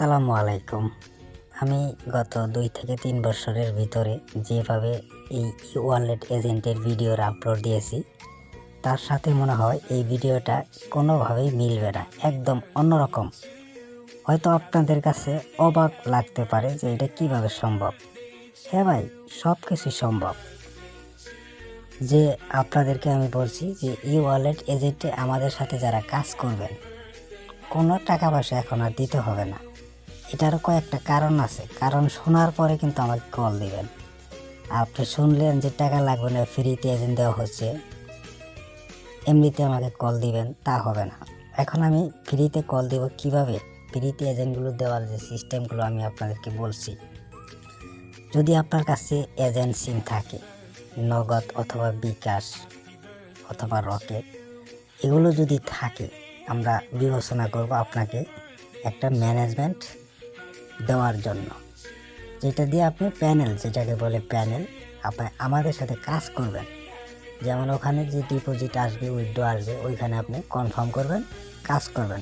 আসসালামু আলাইকুম। আমি গত দুই থেকে তিন বছরের ভিতরে যেভাবে এই ই ওয়ালেট এজেন্টের ভিডিওর আপলোড দিয়েছি, তার সাথে মনে হয় এই ভিডিওটা কোনোভাবেই মিলবে না, একদম অন্যরকম। হয়তো আপনাদের কাছে অবাক লাগতে পারে যে এটা কীভাবে সম্ভব। হ্যাঁ ভাই সব কিছুই সম্ভব। যে আপনাদেরকে আমি বলছি যে ই ওয়ালেট এজেন্টে আমাদের সাথে যারা কাজ করবেন, কোনো টাকা পয়সা এখন আর দিতে হবে না। এটারও কয়েকটা কারণ আছে। কারণ শোনার পরে কিন্তু আমাকে কল দিবেন। আপনি শুনলেন যে টাকা লাগবে না ফ্রিতে এজেন্ট দেওয়া হচ্ছে। এমনিতে আমাকে কল দিবেন, তা হবে না। এখন আমি ফ্রিতে কল দেব কীভাবে? ফ্রিতে এজেন্টগুলো দেওয়ার যে সিস্টেমগুলো আমি আপনাদেরকে বলছি। যদি আপনার কাছে এজেন্ট সিম থাকে, নগদ অথবা বিকাশ অথবা রকেট, এগুলো যদি থাকে, আমরা বিবেচনা করব আপনাকে একটা ম্যানেজমেন্ট দেওয়ার জন্য। যেটা দিয়ে আপনি প্যানেল, যেটাকে বলে প্যানেল, আপনি আমাদের সাথে কাজ করবেন। যেমন ওখানে যে ডিপোজিট আসবে উইথড্র আসবে, ওইখানে আপনি কনফার্ম করবেন, কাজ করবেন।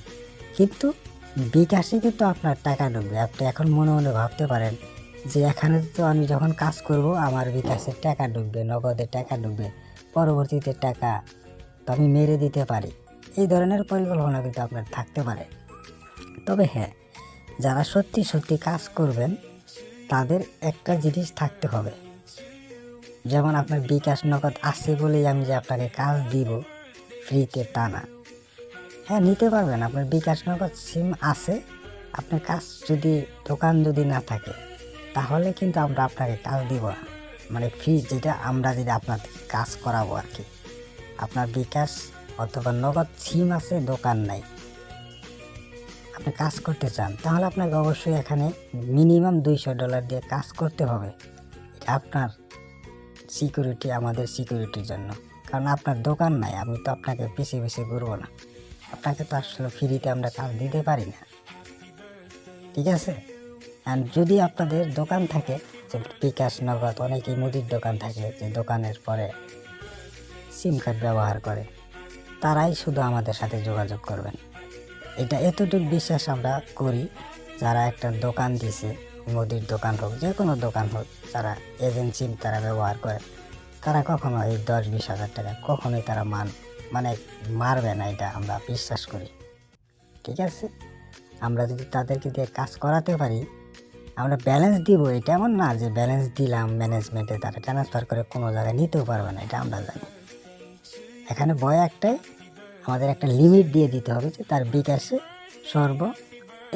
কিন্তু বিকাশে কিন্তু আপনার টাকা ঢুকবে। আপনি এখন মনে মনে ভাবতে পারেন যে এখানে তো আমি যখন কাজ করব, আমার বিকাশের টাকা ঢুকবে নগদে টাকা ঢুকবে, পরবর্তীতে টাকা তো আমি মেরে দিতে পারি। এই ধরনের পরিকল্পনা কিন্তু আপনার থাকতে পারে। তবে হ্যাঁ যারা সত্যি সত্যি কাজ করবেন, তাদের একটা জিনিস থাকতে হবে। যেমন আপনার বিকাশ নগদ আছে বলেই আমি যে আপনাকে কাজ দিব, ফ্রিতে তা না। হ্যাঁ নিতে পারবেন, আপনার বিকাশ নগদ সিম আছে, আপনার কাজ যদি, দোকান যদি না থাকে, তাহলে কিন্তু আমরা আপনাকে কাজ দিব না। মানে ফ্রি যেটা আমরা যদি আপনার কাজ করাবো আর কি। আপনার বিকাশ অথবা নগদ সিম আছে, দোকান নাই। আপনি কাজ করতে চান, তাহলে আপনাকে অবশ্যই এখানে মিনিমাম দুইশো ডলার দিয়ে কাজ করতে হবে। এটা আপনার সিকিউরিটি, আমাদের সিকিউরিটির জন্য। কারণ আপনার দোকান নাই, আমি তো আপনাকে পিছিয়ে পিছিয়ে ঘুরবো না। আপনাকে তো আসলে ফ্রিতে আমরা কাজ দিতে পারি না। ঠিক আছে? অ্যান্ড যদি আপনাদের দোকান থাকে যে বিকাশ নগদ, অনেকেই মুদির দোকান থাকে, যে দোকানের পরে সিম কার্ড ব্যবহার করে, তারাই শুধু আমাদের সাথে যোগাযোগ করবেন। এটা এতটুকু বিশ্বাস আমরা করি, যারা একটা দোকান দিছে, মুদির দোকান হোক যে কোনো দোকান হোক, যারা এজেন্সি তারা ব্যবহার করে, তারা কখনো এই দশ বিশ হাজার টাকা কখনোই তারা মান মানে মারবে না, এটা আমরা বিশ্বাস করি। ঠিক আছে? আমরা যদি তাদেরকে দিয়ে কাজ করাতে পারি, আমরা ব্যালেন্স দিব, এটা এমন না যে ব্যালেন্স দিলাম ম্যানেজমেন্টে তারা ট্রান্সফার করে কোনো জায়গায় নিতেও পারবে না, এটা আমরা জানি। এখানে বয় একটাই আমাদের একটা লিমিট দিয়ে দিতে হবে যে তার বিকাশে সর্ব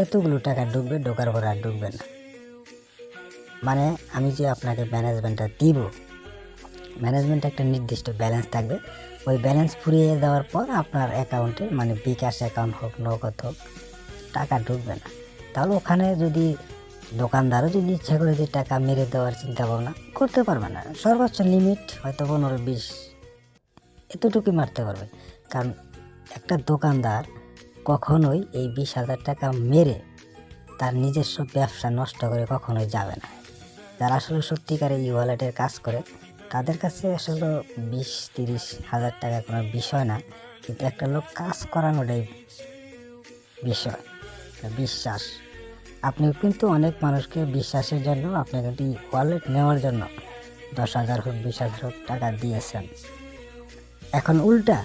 এতগুলো টাকা ঢুকবে, ঢোকার পর আর ঢুকবে না। মানে আমি যে আপনাকে ম্যানেজমেন্টটা দিব ম্যানেজমেন্ট একটা নির্দিষ্ট ব্যালেন্স থাকবে। ওই ব্যালেন্স ফুরিয়ে দেওয়ার পর আপনার অ্যাকাউন্টে মানে বিকাশ অ্যাকাউন্ট হোক, নগদ হোক, টাকা ঢুকবে না। তাহলে ওখানে যদি দোকানদারও যদি ইচ্ছা করে যে টাকা মেরে দেওয়ার চিন্তা ভাবনা করতে পারবে না। সর্বোচ্চ লিমিট হয়তো পনেরো, বিশ, এতটুকুই মারতে পারবে। কারণ একটা দোকানদার কখনোই এই বিশ হাজার টাকা মেরে তার নিজস্ব ব্যবসা নষ্ট করে কখনোই যাবে না। যারা আসলে সত্যিকারে ই ওয়ালেটের কাজ করে, তাদের কাছে আসলে বিশ, তিরিশ হাজার টাকা কোনো বিষয় না, কিন্তু একটা লোক কাজ করানোটাই বিষয়, বিশ্বাস। আপনি কিন্তু অনেক মানুষকে বিশ্বাসের জন্য আপনি কিন্তু ওয়ালেট নেওয়ার জন্য দশ হাজার হোক, বিশ হাজার হোক টাকা দিয়েছেন। এখন উল্টা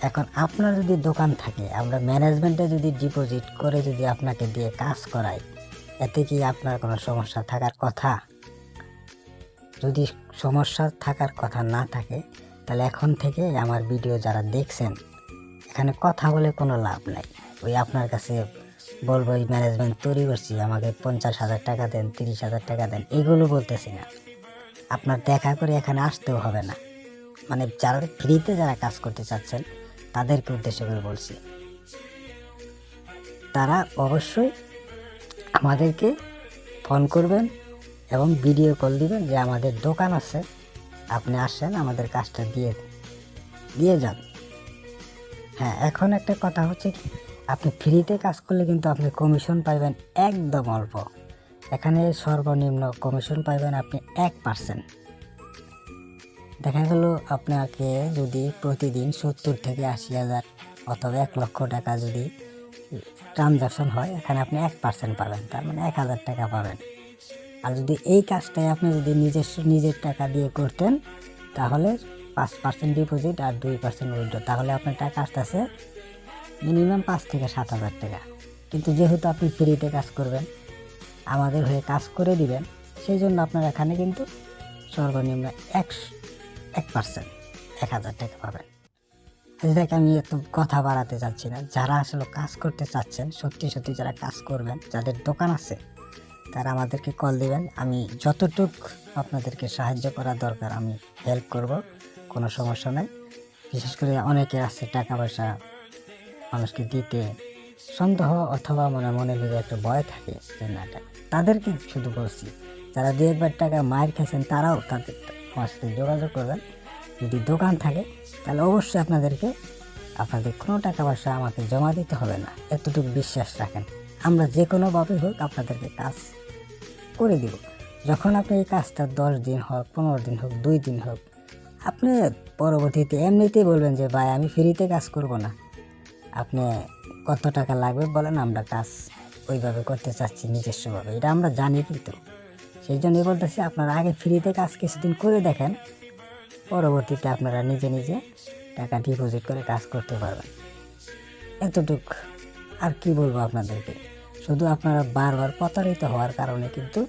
এখন আপনার যদি দোকান থাকে, আমরা ম্যানেজমেন্টে যদি ডিপোজিট করে যদি আপনাকে দিয়ে কাজ করাই, এতে কি আপনার কোনো সমস্যা থাকার কথা? যদি সমস্যা থাকার কথা না থাকে, তাহলে এখন থেকে আমার ভিডিও যারা দেখছেন, এখানে কথা বলে কোনো লাভ নাই। ওই আপনার কাছে বলব, এই ম্যানেজমেন্ট তৈরি করছি, আমাকে পঞ্চাশ হাজার টাকা দেন, তিরিশ হাজার টাকা দেন, এগুলো বলতেছি না। আপনার দেখা করে এখানে আসতেও হবে না। মানে যারা ফ্রিতে যারা কাজ করতে চাচ্ছেন তাদেরকে উদ্দেশ্য করে বলছি। তারা অবশ্যই আমাদেরকে ফোন করবেন এবং ভিডিও কল দিবেন যে আমাদের দোকান আছে, আপনি আসেন, আমাদের কাজটা দিয়ে দিয়ে যান। হ্যাঁ এখন একটা কথা হচ্ছে কি, আপনি ফ্রিতে কাজ করলে কিন্তু আপনি কমিশন পাইবেন একদম অল্প। এখানে সর্বনিম্ন কমিশন পাইবেন আপনি এক পার্সেন্ট দেখা গেল আপনাকে যদি প্রতিদিন সত্তর থেকে আশি হাজার অথবা এক লক্ষ টাকা যদি ট্রানজাকশন হয়, এখানে আপনি এক পার্সেন্ট পাবেন, তার মানে এক হাজার টাকা পাবেন। আর যদি এই কাজটাই আপনি যদি নিজস্ব নিজের টাকা দিয়ে করতেন, তাহলে পাঁচ পার্সেন্ট ডিপোজিট আর দুই পার্সেন্ট উইথড্র তাহলে আপনার টাকা আসতেছে মিনিমাম পাঁচ থেকে সাত হাজার টাকা। কিন্তু যেহেতু আপনি ফ্রিতে কাজ করবেন, আমাদের হয়ে কাজ করে দিবেন, সেই জন্য আপনার এখানে কিন্তু সর্বনিম্ন এক এক পার্সেন্ট এক হাজার টাকা পাবেন। দেখ, আমি এত কথা বাড়াতে চাচ্ছি না। যারা আসলে কাজ করতে চাচ্ছেন, সত্যি সত্যি যারা কাজ করবেন, যাদের দোকান আছে, তারা আমাদেরকে কল দিবেন। আমি যতটুক আপনাদেরকে সাহায্য করা দরকার, আমি হেল্প করব, কোনো সমস্যা নেই। বিশেষ করে অনেকের আছে টাকা পয়সা মানুষকে দিতে সন্দেহ অথবা মনে মনে ভিতরে একটা ভয় থাকে, যে না তাদেরকে শুধু বলছি। যারা দু একবার টাকা মায়ের খেয়েছেন তারাও তাদের আমার সাথে যোগাযোগ করবেন। যদি দোকান থাকে, তাহলে অবশ্যই আপনাদেরকে, আপনাদের কোনো টাকা পয়সা আমাকে জমা দিতে হবে না। এতটুকু বিশ্বাস রাখেন। আমরা যে কোনোভাবে হোক আপনাদেরকে কাজ করে দিব। যখন আপনি এই কাজটা দশ দিন হোক, পনেরো দিন হোক, দুই দিন হোক, আপনি পরবর্তীতে এমনিতেই বলবেন যে, ভাই, আমি ফ্রিতে কাজ করব না। আপনি কত টাকা লাগবে বলেন, আমরা কাজ ওইভাবে করতে চাচ্ছি নিজস্বভাবে। এটা আমরা জানি কিন্তু। সেই জন্যই বলতেছি, আপনারা আগে ফ্রিতে কাজ কিছুদিন করে দেখেন। পরবর্তীতে আপনারা নিজে নিজে টাকা ডিপোজিট করে কাজ করতে পারবেন। এতটুক আর কি বলব আপনাদেরকে? শুধু আপনারা বারবার প্রতারিত হওয়ার কারণে কিন্তু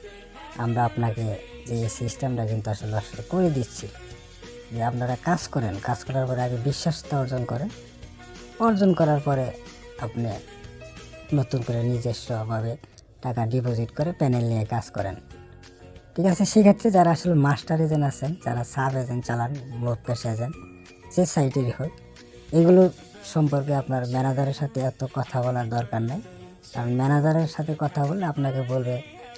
আমরা আপনাকে যে সিস্টেমটা কিন্তু আসলে আসলে করে দিচ্ছি, যে আপনারা কাজ করেন। কাজ করার পরে আগে বিশ্বাসটা অর্জন করেন। অর্জন করার পরে আপনি নতুন করে নিজস্বভাবে টাকা ডিপোজিট করে প্যানেল নিয়ে কাজ করেন। ঠিক আছে, সেক্ষেত্রে যারা আসলে মাস্টার এজেন্ট আছেন, যারা সাব এজেন্ট চালান মোট পেশ এজেন্ট যে সাইটেরই হোক, এগুলো সম্পর্কে আপনার ম্যানেজারের সাথে এত কথা বলার দরকার নেই। কারণ ম্যানেজারের সাথে কথা বললে আপনাকে বলবে,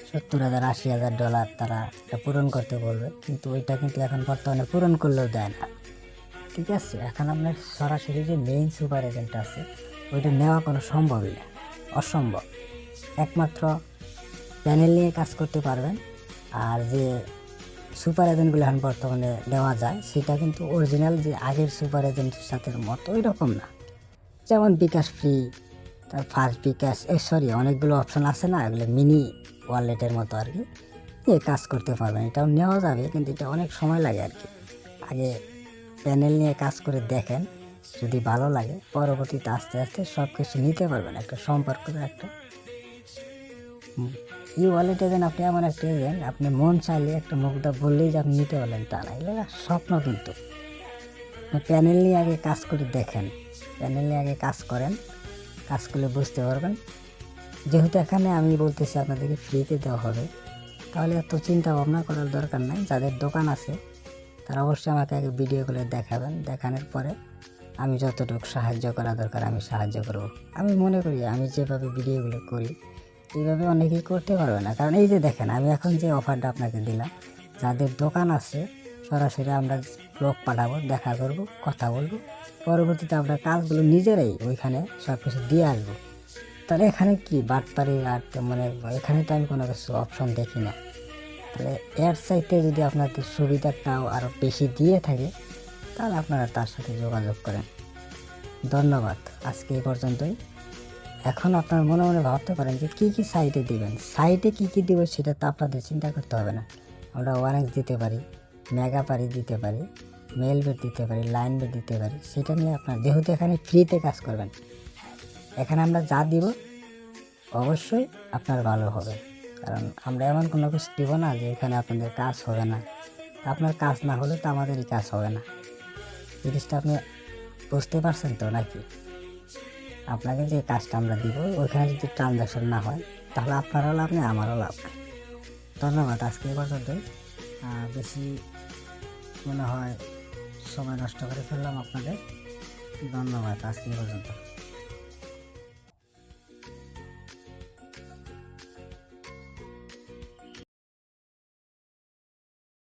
সত্তর হাজার, আশি হাজার ডলার তারা এটা পূরণ করতে বলবে। কিন্তু ওইটা কিন্তু এখন বর্তমানে পূরণ করলেও দেয় না। ঠিক আছে, এখন আপনার সরাসরি যে মেইন সুপার এজেন্ট আছে, ওইটা নেওয়া কোনো সম্ভবই না। অসম্ভব। একমাত্র প্যানেল নিয়ে কাজ করতে পারবেন আর যে সুপার এজেন্টগুলো এখন বর্তমানে দেওয়া যায়, সেটা কিন্তু অরিজিনাল যে আগের সুপার এজেন্টের সাথে মতো রকম না। যেমন বিকাশ ফ্রি, তার ফার্স্ট বিকাশ, এ সরি অনেকগুলো অপশন আছে না, এগুলো মিনি ওয়ালেটের মতো আর কি এ কাজ করতে পারবেন। এটাও নেওয়া যাবে, কিন্তু এটা অনেক সময় লাগে আর কি আগে প্যানেল নিয়ে কাজ করে দেখেন, যদি ভালো লাগে, পরবর্তীতে আস্তে আস্তে সব কিছু নিতে পারবেন, একটা সম্পর্ক, একটা ই ওয়ালেট এজেন্ট আপনি এমন একটা এজেন্ট আপনি মন চাইলে একটা মুখটা বললেই যে আপনি নিতে পারলেন, তা না। এগুলো স্বপ্ন কিন্তু। প্যানেল নিয়ে আগে কাজ করে দেখেন। প্যানেল নিয়ে আগে কাজ করেন। কাজ করলে বুঝতে পারবেন। যেহেতু এখানে আমি বলতেছি আপনাদেরকে ফ্রিতে দেওয়া হবে, তাহলে এত চিন্তা ভাবনা করার দরকার নাই। যাদের দোকান আছে, তারা অবশ্যই আমাকে আগে ভিডিওগুলো দেখাবেন। দেখানোর পরে আমি যতটুকু সাহায্য করা দরকার, আমি সাহায্য করব। আমি মনে করি, আমি যেভাবে ভিডিওগুলো করি এইভাবে অনেকেই করতে পারবে না। কারণ এই যে দেখেন, আমি এখন যে অফারটা আপনাকে দিলাম, যাদের দোকান আছে, সরাসরি আমরা লোক পাঠাবো, দেখা করব, কথা বলব। পরবর্তীতে আমরা কাজগুলো নিজেরাই ওইখানে সব কিছু দিয়ে আসব। তাহলে এখানে কি বাটপারি আর মানে এখানে তো আমি কোনো কিছু অপশন দেখি না। তাহলে এর সাইডে যদি আপনাদের সুবিধাটাও আরও বেশি দিয়ে থাকে, তাহলে আপনারা তার সাথে যোগাযোগ করেন। ধন্যবাদ। আজকে এই পর্যন্তই। এখন আপনার মনে মনে ভাবতে পারেন যে কী কী সাইটে দিবেন? সাইটে কী কী দিব সেটা তো আপনাদের চিন্তা করতে হবে না। আমরা ওয়ারেন্স দিতে পারি মেগা পারি দিতে পারি মেল বেড দিতে পারি লাইন বেড দিতে পারি, সেটা নিয়ে আপনার যেহেতু এখানে ফ্রিতে কাজ করবেন, এখানে আমরা যা দিব অবশ্যই আপনার ভালো হবে। কারণ আমরা এমন কোনো কিছু দিব না যে এখানে আপনাদের কাজ হবে না। আপনার কাজ না হলে তো আমাদেরই কাজ হবে না। জিনিসটা আপনি বুঝতে পারছেন তো নাকি? আপনাকে যে কাজটা আমরা দিব, ওইখানে যদি ট্রানজাকশন না হয়, তাহলে আপনারও লাভ নেই, আমারও লাভ নেই। ধন্যবাদ, আজকে এই পর্যন্তই। বেশি মনে হয় সময় নষ্ট করে ফেললাম আপনাদের। ধন্যবাদ, আজকে এই পর্যন্ত।